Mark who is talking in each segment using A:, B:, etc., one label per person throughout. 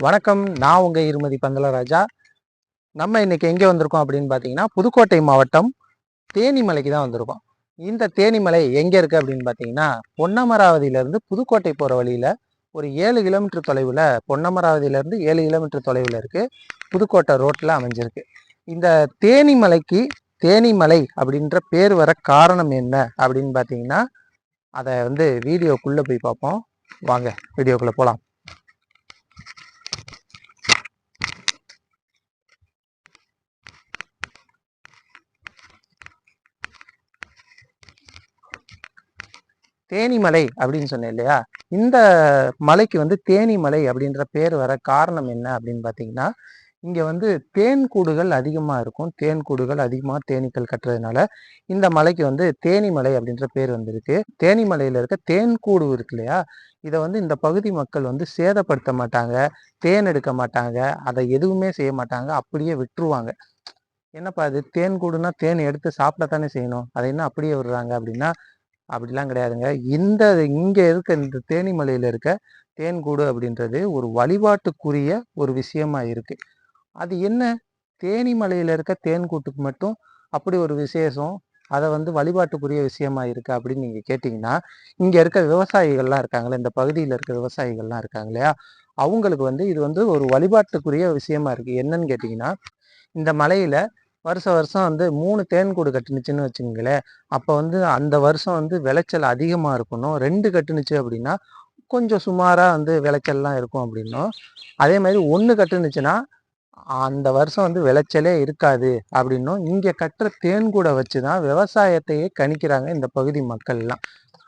A: வணக்கம். நான் உங்கள் இருமதி பந்தலராஜா. நம்ம இன்னைக்கு எங்கே வந்திருக்கோம் அப்படின்னு பார்த்தீங்கன்னா புதுக்கோட்டை மாவட்டம் தேனிமலைக்கு தான் வந்திருக்கோம். இந்த தேனிமலை எங்கே இருக்குது அப்படின்னு பார்த்தீங்கன்னா பொன்னமராவதியிலேருந்து புதுக்கோட்டை போகிற வழியில் ஒரு ஏழு கிலோமீட்டர் தொலைவில் பொன்னமராவதியிலேருந்து ஏழு கிலோமீட்டர் தொலைவில் இருக்குது புதுக்கோட்டை ரோட்டில் அமைஞ்சிருக்கு. இந்த தேனிமலைக்கு தேனிமலை அப்படின்ற பேர் வர காரணம் என்ன அப்படின்னு பார்த்தீங்கன்னா அதை வந்து வீடியோக்குள்ளே போய் பார்ப்போம். வாங்க வீடியோக்குள்ளே போகலாம் தேனிமலை அப்படின்னு சொன்னேன் இல்லையா? இந்த மலைக்கு வந்து தேனிமலை அப்படின்ற பேர் வர காரணம் என்ன அப்படின்னு பார்த்தீங்கன்னா இங்கே வந்து தேன் கூடுகள் அதிகமாக இருக்கும். தேன் கூடுகள் அதிகமாக தேனீக்கள் கட்டுறதுனால இந்த மலைக்கு வந்து தேனிமலை அப்படின்ற பேர் வந்திருக்கு. தேனிமலையில் இருக்க தேன் கூடு இருக்கு இல்லையா? இதை வந்து இந்த பகுதி மக்கள் வந்து சேதப்படுத்த மாட்டாங்க தேன் எடுக்க மாட்டாங்க அதை எதுவுமே செய்ய மாட்டாங்க அப்படியே விட்டுருவாங்க. என்னப்பா அது தேன் கூடுனா தேன் எடுத்து சாப்பிடத்தானே செய்யணும். அதை என்ன அப்படியே விடுறாங்க அப்படின்னா அப்படிலாம் கிடையாதுங்க. இந்த இங்கே இருக்க இந்த தேனிமலையில் இருக்க தேன்கூடு அப்படின்றது ஒரு வழிபாட்டுக்குரிய ஒரு விஷயமா இருக்குது அது என்ன? தேனிமலையில் இருக்க தேன்கூட்டுக்கு மட்டும் அப்படி ஒரு விசேஷம் அதை வந்து வழிபாட்டுக்குரிய விஷயமா இருக்குது அப்படின்னு நீங்கள் கேட்டிங்கன்னா இங்கே இருக்க விவசாயிகள்லாம் இருக்காங்களே இந்த பகுதியில் இருக்க விவசாயிகள்லாம் இருக்காங்க இல்லையா? அவங்களுக்கு வந்து இது வந்து ஒரு வழிபாட்டுக்குரிய விஷயமா இருக்குது என்னன்னு கேட்டிங்கன்னா இந்த மலையில் வருஷம் வருஷம் வந்து மூணு தேன்கூடு கட்டுனுச்சுன்னு வச்சுங்களேன் அப்போ வந்து அந்த வருஷம் வந்து விளைச்சல் அதிகமாக இருக்கணும். ரெண்டு கட்டுனுச்சு அப்படின்னா கொஞ்சம் சுமாராக வந்து விளைச்சல்லாம் இருக்கும் அப்படின்னும். அதே மாதிரி ஒன்று கட்டுனுச்சுன்னா அந்த வருஷம் வந்து விளைச்சலே இருக்காது அப்படின்னும். இங்கே கட்டுற தேன்கூடை வச்சு தான் விவசாயத்தையே கணிக்கிறாங்க இந்த பகுதி மக்கள்லாம்.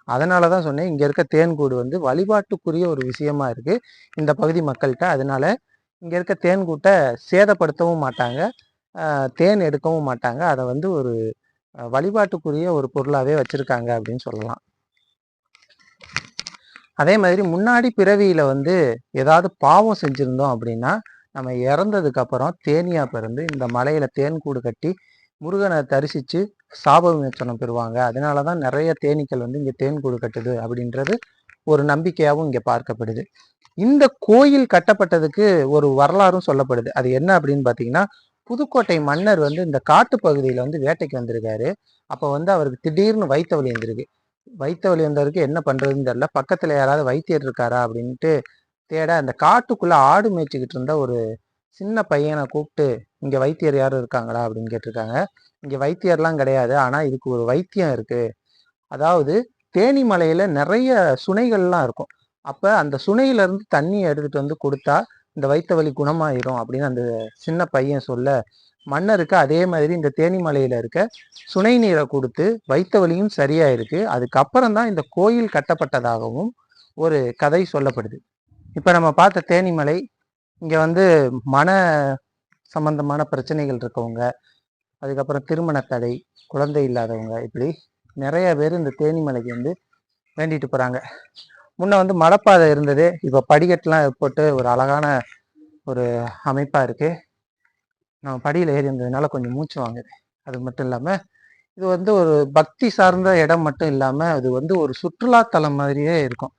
A: அதனால தான் சொன்னேன் இங்கே இருக்க தேன்கூடு வந்து வழிபாட்டுக்குரிய ஒரு விஷயமா இருக்குது இந்த பகுதி மக்கள்கிட்ட அதனால இங்கே இருக்க தேன்கூட்டை சேதப்படுத்தவும் மாட்டாங்க. தேன் எடுக்கவும் மாட்டாங்க. அதை வந்து ஒரு வழிபாட்டுக்குரிய ஒரு பொருளாகவே வச்சுருக்காங்க அப்படின்னு சொல்லலாம். அதே மாதிரி முன்னாடி பிறவியில் வந்து ஏதாவது பாவம் செஞ்சுருந்தோம் அப்படின்னா நம்ம இறந்ததுக்கு அப்புறம் தேனியாக பிறந்து இந்த மலையில் தேன் கூடு கட்டி முருகனை தரிசித்து சாப விமோச்சனம் பெறுவாங்க. அதனால தான் நிறைய தேனீக்கள் வந்து இங்கே தேன் கூடு கட்டுது அப்படின்றது ஒரு நம்பிக்கையாகவும் இங்கே பார்க்கப்படுது. இந்த கோயில் கட்டப்பட்டதுக்கு ஒரு வரலாறும் சொல்லப்படுது. அது என்ன அப்படின்னு பார்த்தீங்கன்னா புதுக்கோட்டை மன்னர் வந்து இந்த காட்டு பகுதியில் வந்து வேட்டைக்கு வந்திருக்காரு. அப்போ வந்து அவருக்கு திடீர்னு வைத்த வலி வந்திருக்கு. வைத்த வலி வந்தவருக்கு என்ன பண்ணுறதுன்னு தெரில பக்கத்தில் யாராவது வைத்தியர் இருக்காரா அப்படின்ட்டு தேட அந்த காட்டுக்குள்ளே ஆடு மேய்ச்சிக்கிட்டு இருந்த ஒரு சின்ன பையனை கூப்பிட்டு இங்கே வைத்தியர் யாரும் இருக்காங்களா? அப்படின்னு கேட்டிருக்காங்க. இங்கே வைத்தியர்லாம் கிடையாது. ஆனால் இதுக்கு ஒரு வைத்தியம் இருக்குது அதாவது தேனி மலையில் நிறைய சுனைகள்லாம் இருக்கும். அப்போ அந்த சுனையிலேருந்து தண்ணியை எடுத்துகிட்டு வந்து கொடுத்தா இந்த வைத்த வலி குணமாயிரும் அப்படின்னு அந்த சின்ன பையன் சொல்ல மன்னருக்கு அதே மாதிரி இந்த தேனிமலையில இருக்க சுனை நீரை கொடுத்து வைத்த வலியும் சரியாயிருக்கு. அதுக்கப்புறம் தான் இந்த கோயில் கட்டப்பட்டதாகவும் ஒரு கதை சொல்லப்படுது. இப்போ நம்ம பார்த்த தேனிமலை இங்கே வந்து மன சம்பந்தமான பிரச்சனைகள் இருக்கவங்க அதுக்கப்புறம் திருமண தடை குழந்தை இல்லாதவங்க இப்படி நிறைய பேர் இந்த தேனிமலைக்கு வந்து வேண்டிட்டு போகிறாங்க முன்ன வந்து மலைப்பாதை இருந்தது. இப்போ படிக்கட்டுலாம் போட்டு ஒரு அழகான ஒரு அமைப்பாக இருக்குது நம்ம படியில் ஏறி இருந்ததுனால கொஞ்சம் மூச்சு வாங்குது. அது மட்டும் இல்லாமல் இது வந்து ஒரு பக்தி சார்ந்த இடம் மட்டும் இல்லாமல் அது வந்து ஒரு சுற்றுலாத்தலம் மாதிரியே இருக்கும்.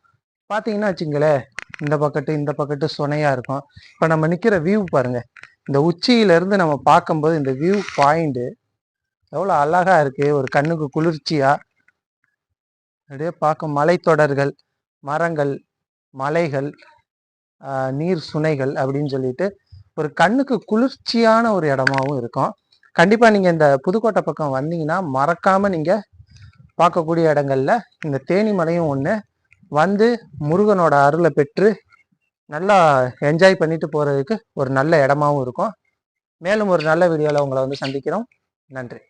A: பார்த்தீங்கன்னா வச்சுங்களேன் இந்த பக்கத்து இந்த பக்கத்து சுனையாக இருக்கும். இப்போ நம்ம நிற்கிற வியூ பாருங்கள் இந்த உச்சியிலேருந்து நம்ம பார்க்கும்போது இந்த வியூ பாயிண்ட்டு எவ்வளோ அழகாக இருக்குது ஒரு கண்ணுக்கு குளிர்ச்சியாக அப்படியே பார்க்கும் மலைத்தொடர்கள். மரங்கள் மலைகள் நீர் சுனைகள் அப்படின்னு சொல்லிட்டு ஒரு கண்ணுக்கு குளிர்ச்சியான ஒரு இடமாவும் இருக்கும். கண்டிப்பாக நீங்கள் இந்த புதுக்கோட்டை பக்கம் வந்தீங்கன்னா மறக்காமல் நீங்கள் பார்க்கக்கூடிய இடங்கள்ல இந்த தேனி மலையும் ஒன்று வந்து முருகனோட அருளை பெற்று நல்லா என்ஜாய் பண்ணிட்டு போகிறதுக்கு ஒரு நல்ல இடமாவும் இருக்கும். மேலும் ஒரு நல்ல வீடியோவில் உங்களை வந்து சந்திக்கிறோம். நன்றி.